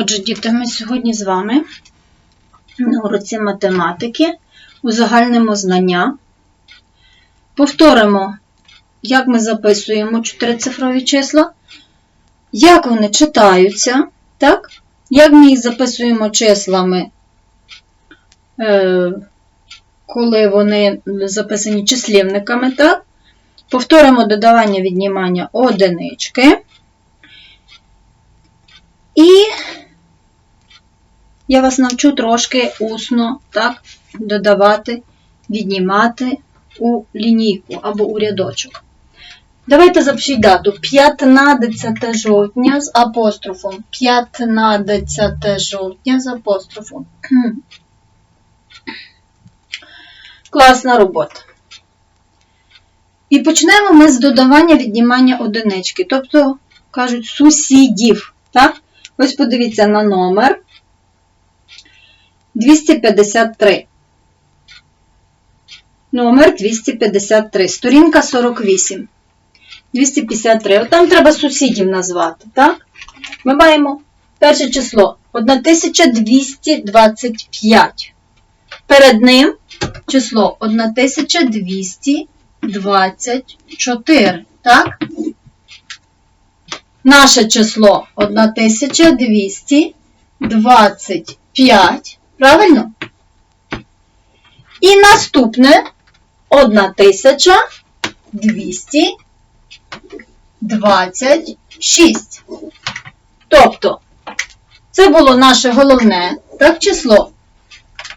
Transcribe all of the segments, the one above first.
Отже, діти, ми сьогодні з вами на уроці математики узагальнимо знання. Повторимо, як ми записуємо чотирицифрові числа, як вони читаються, так? як ми їх записуємо числами, е, коли вони записані числівниками, так? Повторимо додавання віднімання одинички. І я вас навчу трошки усно так, додавати, віднімати у лінійку або у рядочок. Давайте запишіть дату 15 жовтня з апострофом. 15 жовтня з апострофом. Класна робота. І почнемо ми з додавання віднімання одинички, тобто, кажуть, сусідів. Так? Ось подивіться на номер 253. Номер 253. Сторінка 48. 253. От там треба сусідів назвати, так? Ми маємо перше число 1225. Перед ним число 1224. Так? Наше число 1225. Правильно? І наступне 1226. Тобто, це було наше головне так, число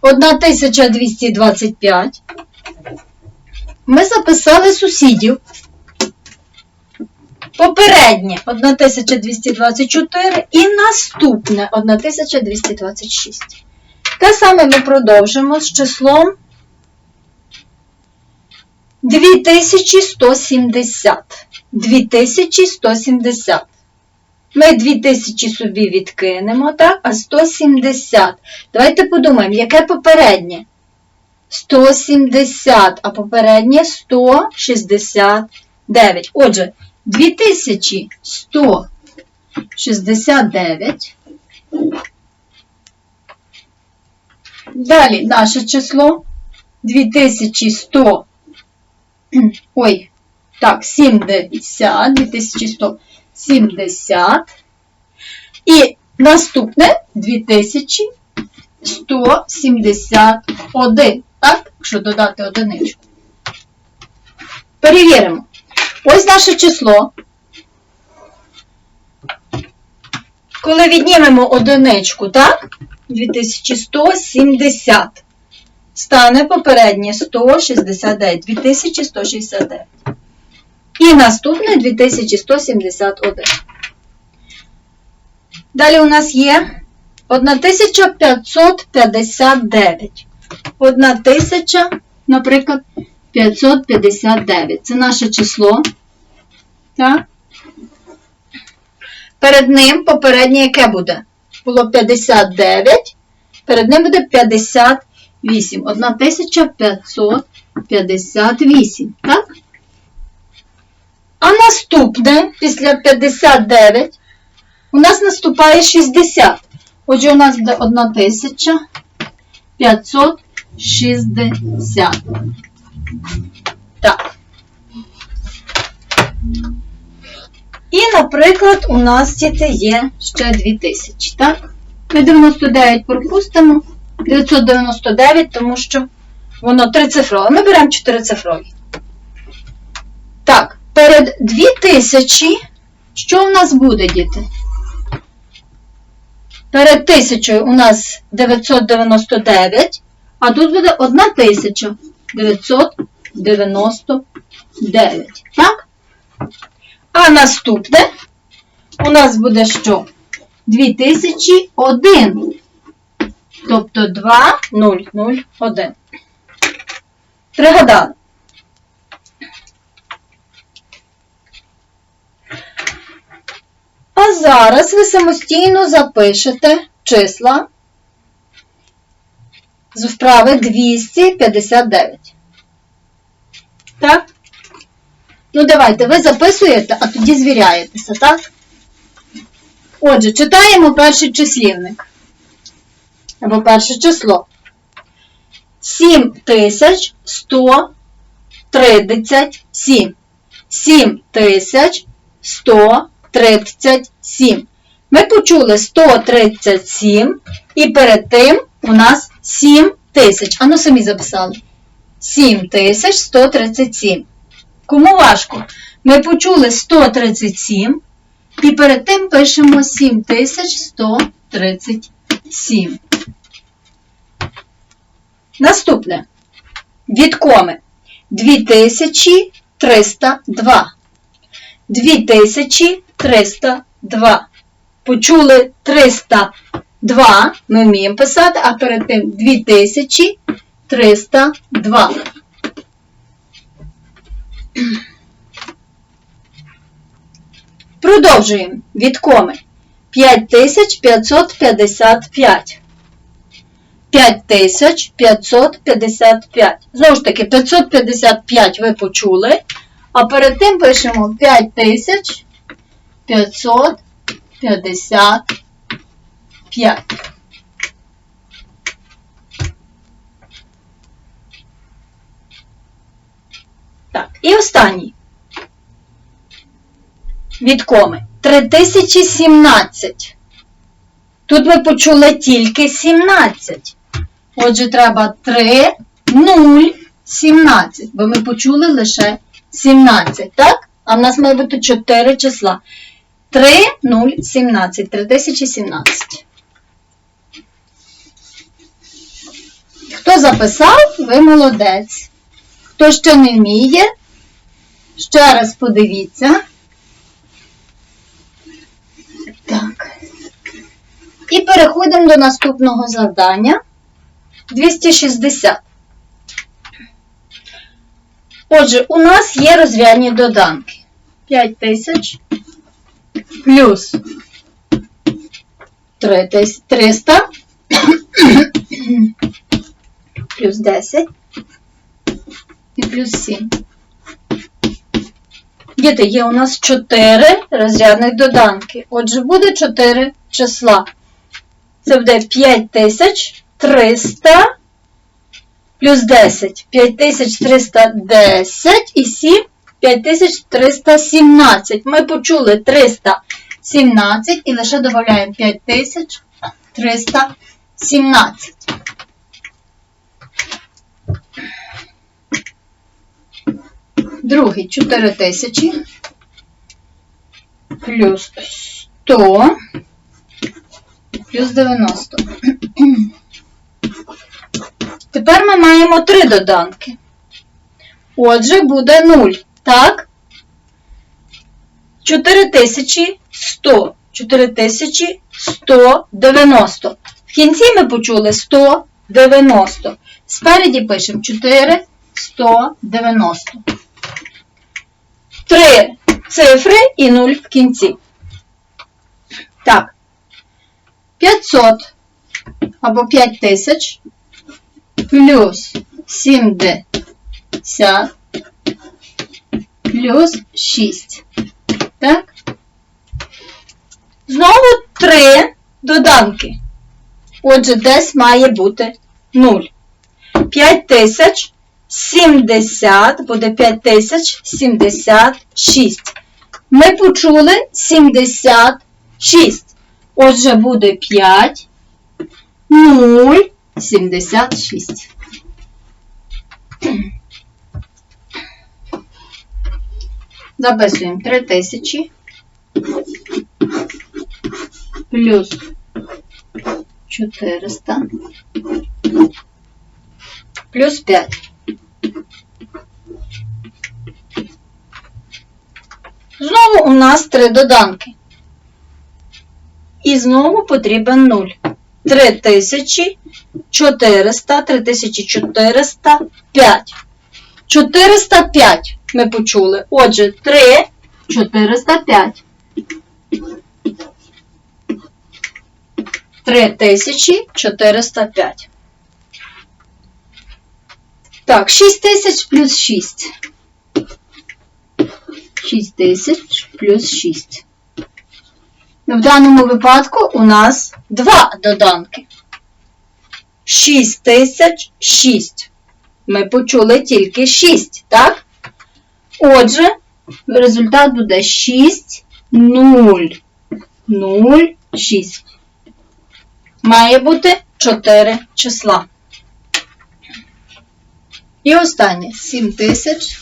1225. Ми записали сусідів. Попереднє 1224 і наступне 1226. Те саме ми продовжимо з числом 2170. 2170. Ми 2000 собі відкинемо, так? А 170. Давайте подумаємо, яке попереднє? 170, а попереднє 169. Отже, 2169. Далі наше число 2100. Ой, так, 70, 2170. І наступне 2171. Так, якщо додати одиничку. Перевіримо. Ось наше число. Коли віднімемо одиничку, так? 2170. Стане попереднє 169. 2169. І наступне 2171. Далі у нас є 1559. 1000, наприклад, 559. Це наше число. Так? Перед ним попереднє яке буде? Було 59, перед ним буде 58. 1558. Так? А наступне, після 59, у нас наступає 60. Отже, у нас буде 1560. Так. І, наприклад, у нас діти є ще 2000, так? Ми 99 пропустимо, 999, тому що воно трицифрове. Ми беремо чотирицифрові. Так, перед 2000, що у нас буде, діти? Перед 1000 у нас 999, а тут буде 1999. Так? А наступне у нас буде що? 2001. Тобто 2001. Пригадали. А зараз ви самостійно запишете числа з вправи 259. Так? Ну, давайте, ви записуєте, а тоді звіряєтеся, так? Отже, читаємо перший числівник. Або перше число. 7137. 7137. Ми почули 137 і перед тим у нас 7 тисяч. Ану самі записали. 7137. Кому важко? Ми почули 137 і перед тим пишемо 7137. Наступне. Від коми 2302. 2302. Почули 302. Ми вміємо писати, а перед тим 2302. Продовжуємо від коми 5555. 5555. Знову ж таки, 555 ви почули, а перед тим пишемо 5555. Так, і останній. Від коми 3017. Тут ми почули тільки 17. Отже, треба 3, 0, 17, бо ми почули лише 17, так? А в нас має бути 4 числа. 3, 0, 17. 3017. Хто записав, ви молодець. Хто ще не вміє, ще раз подивіться. Так. І переходимо до наступного завдання. 260. Отже, у нас є розв'язні доданки. 5000 плюс 300 плюс 10 і плюс 7. Діти, є у нас 4 розрядних доданки. Отже, буде 4 числа. Це буде 5300 плюс 10. 5310 і 7 5317. Ми почули 317 і лише додаємо 5317. Другий 4000 плюс 100 плюс 90. Тепер ми маємо три доданки. Отже, буде 0, так? 4100. 4190. В кінці ми почули 190. Спереді пишемо 4190. Три цифри і 0 в кінці. Так. 500 або 5000 плюс 70 плюс 6. Так? Знову 3 доданки. Отже, десь має бути 0. 5000 70 буде 5076. Ми почули 76. Отже, буде 5, 0, 76. Записуємо 3000 плюс 400 плюс 5. Знову у нас три доданки. І знову потрібен 0. 3400, 3405. 405 ми почули. Отже, 3, 405. 3405. Так, 6000 плюс 6. 6000 плюс 6. В даному випадку у нас два доданки. 6006. Ми почули тільки 6, так? Отже, результат буде 6, 0, 0, 6. Має бути 4 числа. І останнє 7000.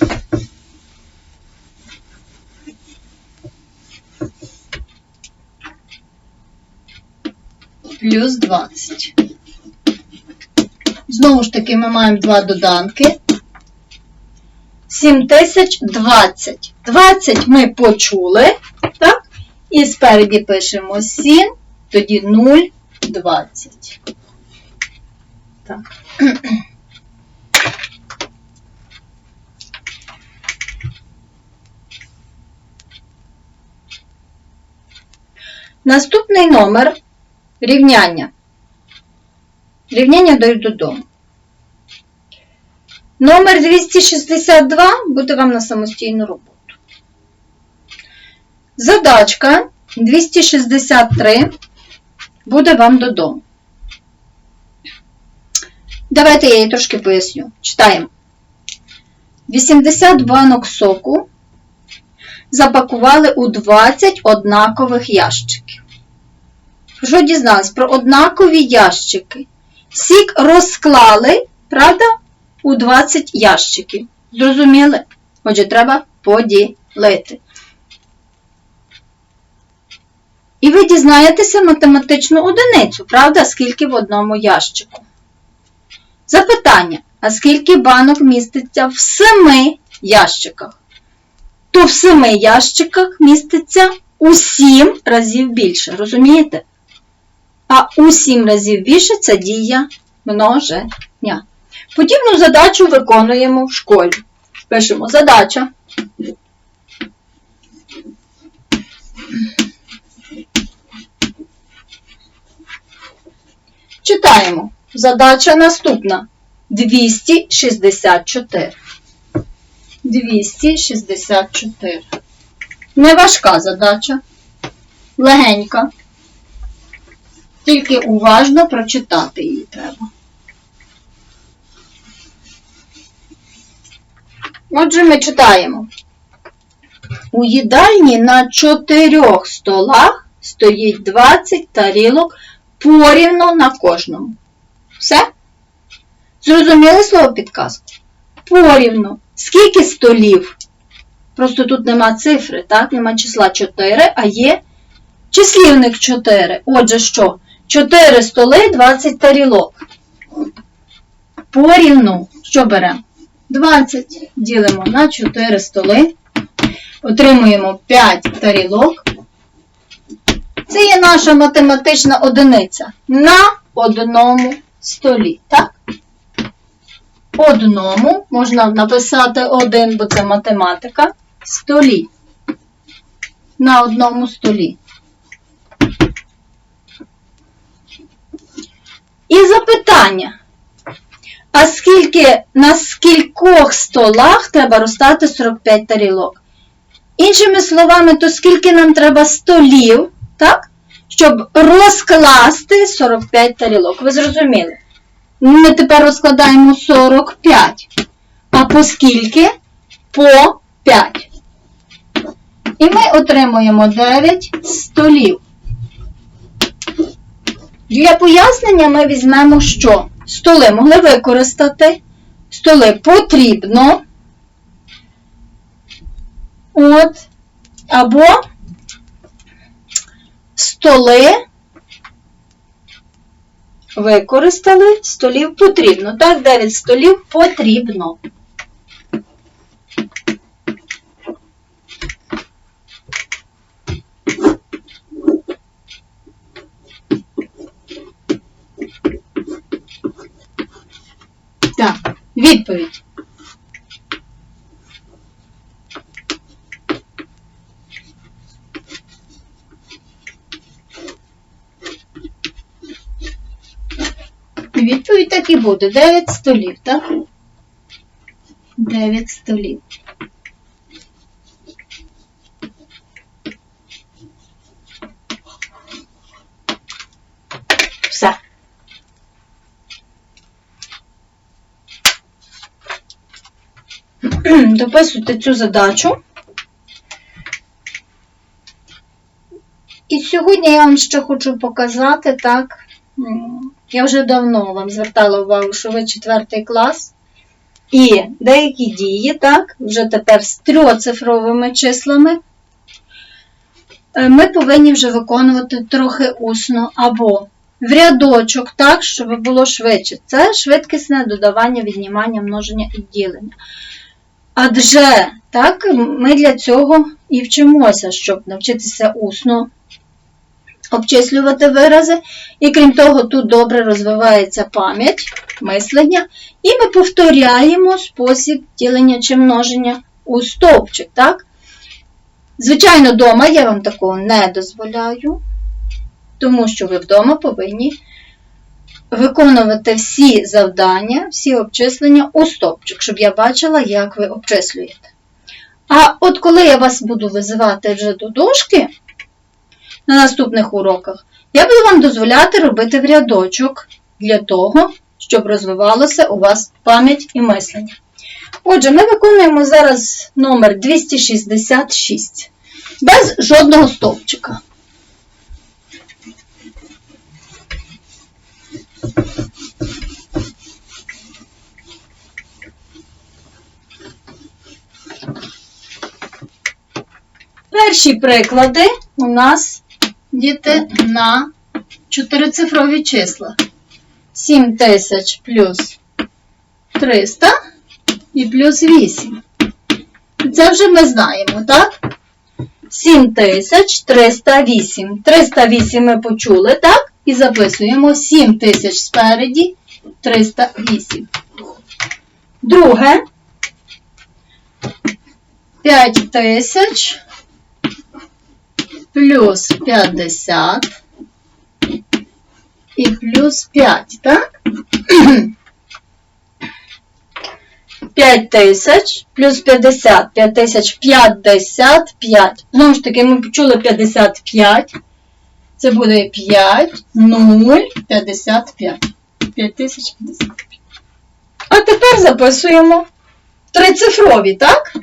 Плюс 20. Знову ж таки, ми маємо два доданки. 7020. 20 ми почули, так? І спереді пишемо 7, тоді 0, 20. Так. Наступний номер рівняння. Рівняння дають додому. Номер 262 буде вам на самостійну роботу. Задачка 263 буде вам додому. Давайте я її трошки поясню. Читаємо. 80 банок соку запакували у 20 однакових ящиків. Що дізнались? Про однакові ящики. Сік розклали, правда, у 20 ящиків. Зрозуміли? Отже, треба поділити. І ви дізнаєтеся математичну одиницю, правда, скільки в одному ящику. Запитання: а скільки банок міститься в семи ящиках? То в семи ящиках міститься у 7 разів більше. Розумієте? А у 7 разів більше це дія множення. Подібну задачу виконуємо в школі. Пишемо задача. Читаємо. Задача наступна. 264. 264. Неважка задача. Легенька. Тільки уважно прочитати її треба. Отже, ми читаємо. У їдальні на чотирьох столах стоїть 20 тарілок порівно на кожному. Все? Зрозуміли слово підказку? Порівно. Скільки столів? Просто тут нема цифри, так? Нема числа 4, а є числівник 4. Отже, що? 4 столи, 20 тарілок. Порівну. Що беремо? 20 ділимо на 4 столи. Отримуємо 5 тарілок. Це є наша математична одиниця на одному столі. Так? Одному можна написати один, бо це математика. Столі. На одному столі. І запитання. А скільки на скількох столах треба розстати 45 тарілок? Іншими словами, то скільки нам треба столів, так? Щоб розкласти 45 тарілок. Ви зрозуміли? Ми тепер розкладаємо 45. А по скільки? По 5. І ми отримуємо 9 столів. Для пояснення ми візьмемо що? Столи могли використати. Столи потрібно. От. Або столи використали, столів потрібно. Так, 9 столів потрібно. відповідь. Відповідь так і буде. 9 столів, так? 9 столів. Все. Дописуйте цю задачу. І сьогодні я вам ще хочу показати, так, я вже давно вам звертала увагу, що ви четвертий клас. І деякі дії, так, вже тепер з трьоцифровими числами, е, ми повинні вже виконувати трохи усно або в рядочок, так, щоб було швидше. Це швидкісне додавання, віднімання, множення і ділення. Адже так, ми для цього і вчимося, щоб навчитися усно обчислювати вирази. І крім того, тут добре розвивається пам'ять, мислення, і ми повторяємо спосіб ділення чи множення у стовпчик. Так? Звичайно, вдома я вам такого не дозволяю, тому що ви вдома повинні виконувати всі завдання, всі обчислення у стовпчик, щоб я бачила, як ви обчислюєте. А от коли я вас буду визивати вже до дошки на наступних уроках, я буду вам дозволяти робити в рядочок для того, щоб розвивалося у вас пам'ять і мислення. Отже, ми виконуємо зараз номер 266 без жодного стовпчика. Перші приклади у нас діти на чотирицифрові числа. 7 тисяч плюс 300 і плюс 8. Це вже ми знаємо, так? 7308. 308 ми почули, так? І записуємо 7000 спереді, 308. Друге. 5000 плюс 50 і плюс 5, так? 5 тисяч плюс 50, 5 тисяч 55. Знову ж таки, ми почули 55. Це буде 5, 0, 55. 5 тисяч 55. А тепер записуємо трицифрові, так?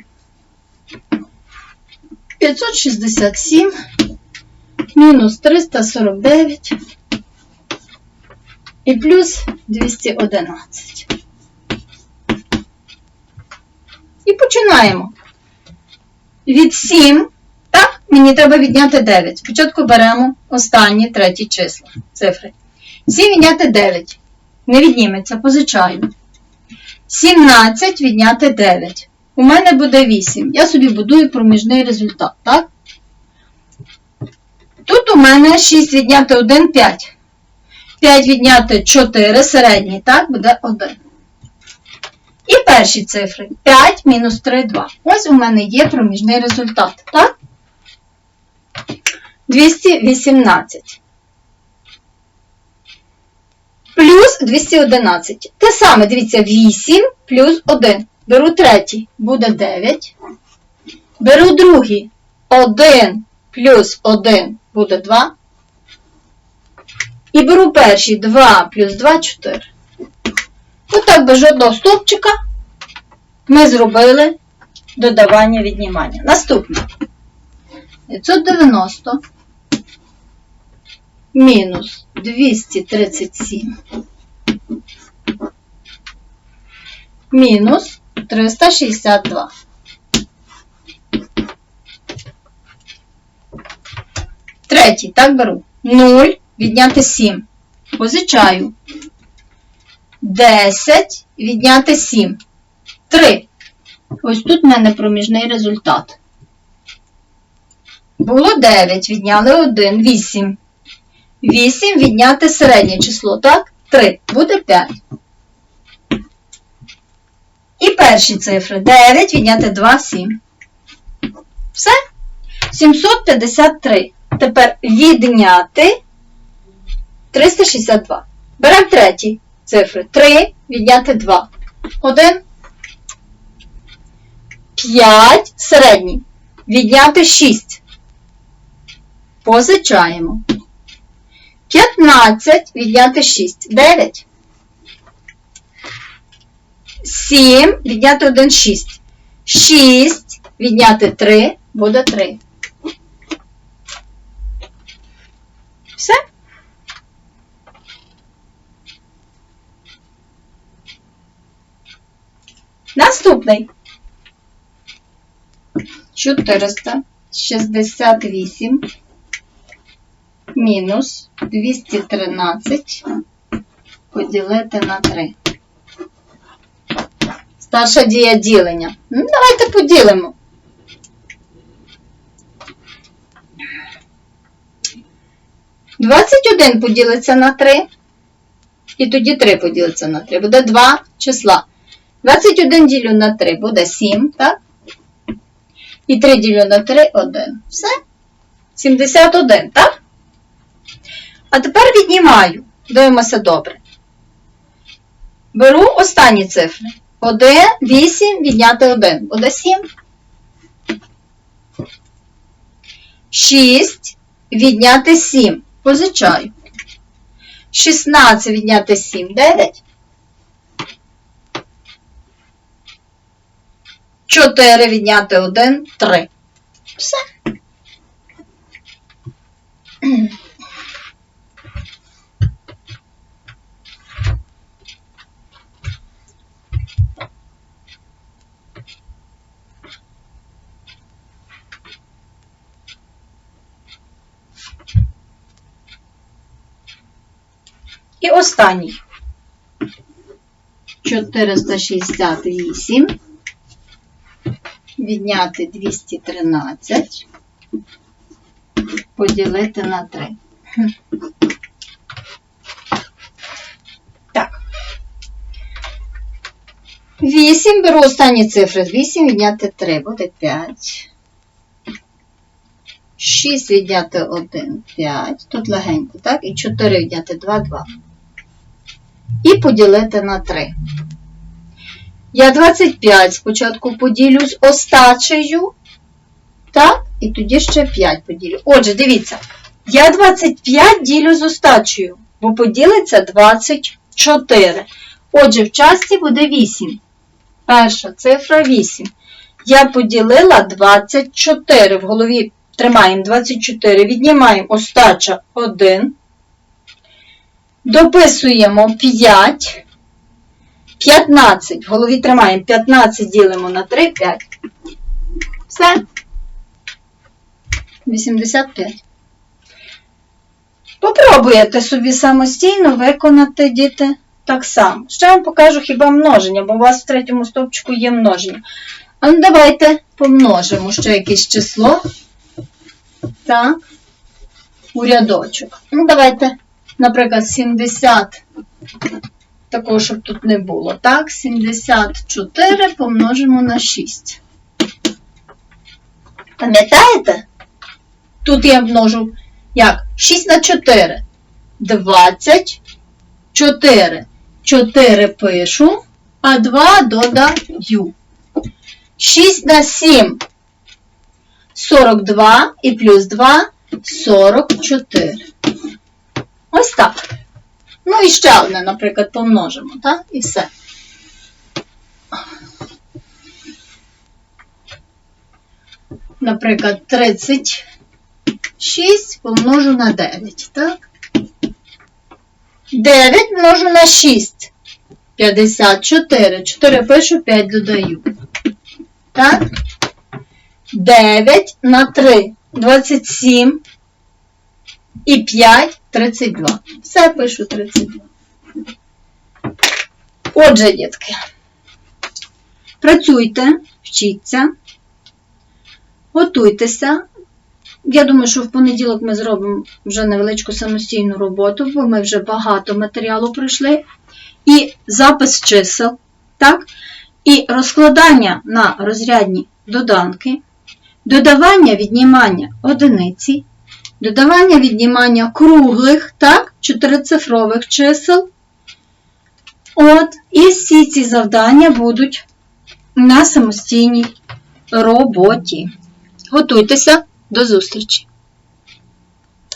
567 мінус 349 і плюс 211. І починаємо. Від 7, так, мені треба відняти 9. Спочатку беремо останні треті числа, цифри. 7 відняти 9. Не відніметься, позичаю. 17 відняти 9. У мене буде 8. Я собі будую проміжний результат, так? Тут у мене 6 відняти 1, 5. 5 відняти 4, середній, так, буде 1. І перші цифри 5 мінус 3, 2. Ось у мене є проміжний результат, так? 218. Плюс 211. Те саме, дивіться, 8 плюс 1. Беру третій, буде 9. Беру другий. 1 плюс 1 буде 2. І беру перший 2 плюс 2 4. Отак без жодного стовпчика ми зробили додавання віднімання. Наступне. 590 мінус 237 мінус 362. Третій, так беру. 0 відняти 7. Позичаю. 10 відняти 7. 3. Ось тут в мене проміжний результат. Було 9, відняли 1, 8. 8 відняти середнє число, так? 3. Буде 5. І перші цифри 9 відняти 2, 7. Все. 753. Тепер відняти 362. Беремо треті цифри. 3 відняти 2. 1. 5 середній. Відняти 6. Позичаємо. 16 відняти 6. 9. 7 відняти 1 6. 6 відняти 3 буде 3. Все? Наступний. 468 мінус 213 поділити на 3. Старша дія ділення. Ну, давайте поділимо. Двадцять один поділиться на 3. І тоді 3 поділиться на 3. Буде 2 числа. 21 ділю на 3 буде 7, так? І 3 ділю на 3 1. Все. 71, так? А тепер віднімаю. Дивимося добре. Беру останні цифри. 1, 8, відняти 1. Буде 7. 6, відняти 7. Позичаю. 16 відняти 7, 9. 4 відняти 1, 3. Все. І останній. 468 відняти 213 поділити на 3. Так. 8 беру останні цифри. 8 відняти 3 буде 5. 6 відняти 1 5. Тут легенько, так? І 4 відняти 2 2. І поділити на 3. Я 25 спочатку поділю з остачею. Так, і тоді ще 5 поділю. Отже, дивіться, я 25 ділю з остачею, бо поділиться 24. Отже, в часті буде 8. Перша цифра 8. Я поділила 24. В голові тримаємо 24, віднімаємо остача 1. Дописуємо 5. 15. В голові тримаємо 15 ділимо на 3, 5. Все. 85. Попробуєте собі самостійно виконати, діти, так само. Ще вам покажу хіба множення, бо у вас в третьому стовпчику є множення. А ну давайте помножимо ще якесь число. Так. У рядочок. Ну, давайте, наприклад, 70. Такого, щоб тут не було. Так, 74 помножимо на 6. Пам'ятаєте? Тут я множу як? 6 на 4. 24. 4 пишу, а 2 додаю. 6 на 7. 42 і плюс 2 44. Ось так. Ну і ще одне, наприклад, помножимо, так? І все. Наприклад, 36 помножу на 9, так? 9 множу на 6. 54. 4 пишу, 5 додаю. Так? 9 на 3. 27. І 5 32. Все пишу 32. Отже, дітки, працюйте, вчіться, готуйтеся. Я думаю, що в понеділок ми зробимо вже невеличку самостійну роботу, бо ми вже багато матеріалу пройшли. І запис чисел, так? І розкладання на розрядні доданки, додавання віднімання одиниці, додавання віднімання круглих, так, чотирицифрових чисел. От, і всі ці завдання будуть на самостійній роботі. Готуйтеся до зустрічі!